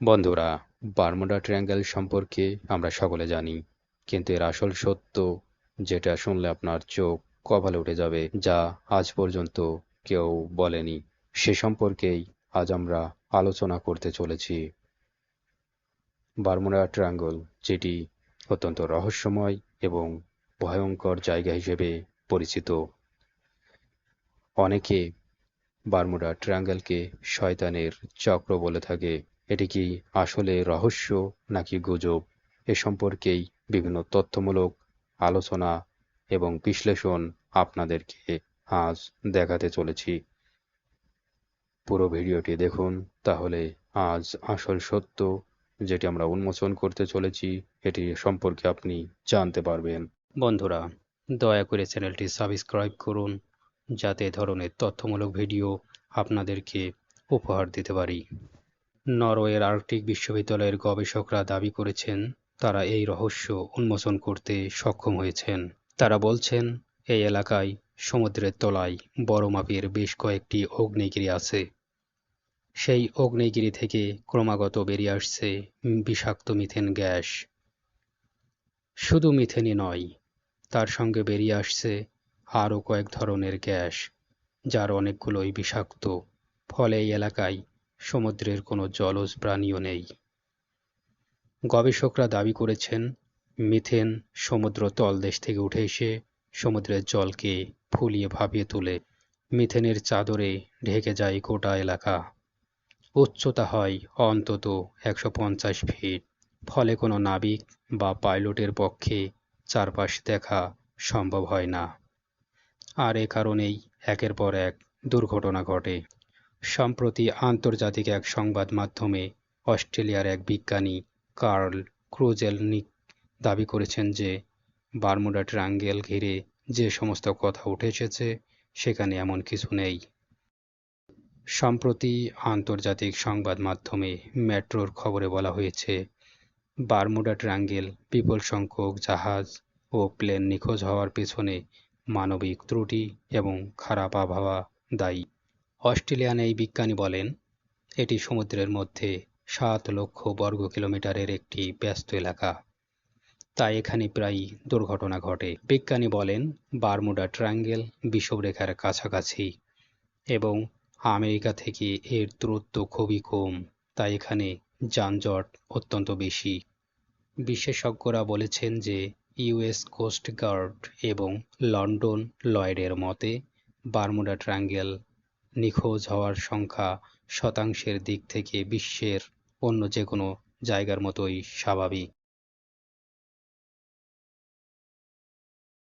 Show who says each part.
Speaker 1: বন্ধুরা, Bermuda triangle সম্পর্কে আমরা সকলে জানি, কিন্তু এর আসল সত্য যেটা শুনলে আপনার চোখ কপালে উঠে যাবে, যা আজ পর্যন্ত কেউ বলেনি, সে সম্পর্কেই আজ আমরা আলোচনা করতে চলেছি। বারমুডা ট্রায়াঙ্গল, যেটি অত্যন্ত রহস্যময় এবং ভয়ঙ্কর জায়গা হিসেবে পরিচিত। অনেকে বারমুডা ট্রায়াঙ্গেলকে শয়তানের চক্র বলে থাকে এটি কি আসলে রহস্য নাকি গুজব? এ সম্পর্কেই বিভিন্ন তথ্যমূলক আলোচনা এবং বিশ্লেষণ আপনাদেরকে আজ দেখাতে চলেছি। পুরো ভিডিওটি দেখুন, তাহলে আজ আসল সত্য যেটি আমরা উন্মোচন করতে চলেছি, এটি সম্পর্কে আপনি জানতে পারবেন। বন্ধুরা, দয়া করে চ্যানেলটি সাবস্ক্রাইব করুন, যাতে ধরনের তথ্যমূলক ভিডিও আপনাদেরকে উপহার দিতে পারি। নরওয়ের আর্কটিক বিশ্ববিদ্যালয়ের গবেষকরা দাবি করেছেন, তারা এই রহস্য উন্মোচন করতে সক্ষম হয়েছেন। তারা বলছেন, এই এলাকায় সমুদ্রের তলায় বড় মাপের বেশ কয়েকটি অগ্নেয়গিরি আছে। সেই অগ্নেয়গিরি থেকে ক্রমাগত বেরিয়ে আসছে বিষাক্ত মিথেন গ্যাস। শুধু মিথেনই নয়, তার সঙ্গে বেরিয়ে আসছে আরও কয়েক ধরনের গ্যাস, যার অনেকগুলোই বিষাক্ত। ফলে এই এলাকায় সমুদ্রের কোনো জলজ প্রাণীও নেই। গবেষকরা দাবি করেছেন, মিথেন সমুদ্র তলদেশ থেকে উঠে এসে সমুদ্রের জলকে ফুলিয়ে ভাবিয়ে তোলে মিথেনের চাদরে ঢেকে যায় গোটা এলাকা। উচ্চতা হয় অন্তত একশো পঞ্চাশ ফিট। ফলে কোনো নাবিক বা পাইলটের পক্ষে চারপাশ দেখা সম্ভব হয় না। আর এ কারণেই একের পর এক দুর্ঘটনা ঘটে। সম্প্রতি আন্তর্জাতিক এক সংবাদ মাধ্যমে অস্ট্রেলিয়ার এক বিজ্ঞানী কার্ল ক্রুজেলনিক দাবি করেছেন যে বারমুডা ট্রাঙ্গেল ঘিরে যে সমস্ত কথা উঠে এসেছে, সেখানে এমন কিছু নেই। সম্প্রতি আন্তর্জাতিক সংবাদ মাধ্যমে মেট্রোর খবরে বলা হয়েছে, বারমুডা ট্রাঙ্গেল বিপুল সংখ্যক জাহাজ ও প্লেন নিখোঁজ হওয়ার পেছনে মানবিক ত্রুটি এবং খারাপ আবহাওয়া দায়ী। অস্ট্রেলিয়ান এই বিজ্ঞানী বলেন, এটি সমুদ্রের মধ্যে সাত লক্ষ বর্গ কিলোমিটারের একটি ব্যস্ত এলাকা। তাই এখানে প্রায়ই দুর্ঘটনা ঘটে। বিজ্ঞানী বলেন, বারমুডা ট্রায়াঙ্গেল বিষুবরেখার কাছাকাছি এবং আমেরিকা থেকে এর দূরত্ব খুবই কম, তাই এখানে যানজট অত্যন্ত বেশি। বিশেষজ্ঞরা বলেছেন যে, ইউএস কোস্ট গার্ড এবং লন্ডন লয়েডের মতে, বারমুডা ট্রায়াঙ্গেল নিখোঁজ হওয়ার সংখ্যা শতাংশের দিক থেকে বিশ্বের অন্য যেকোনো জায়গার মতোই স্বাভাবিক।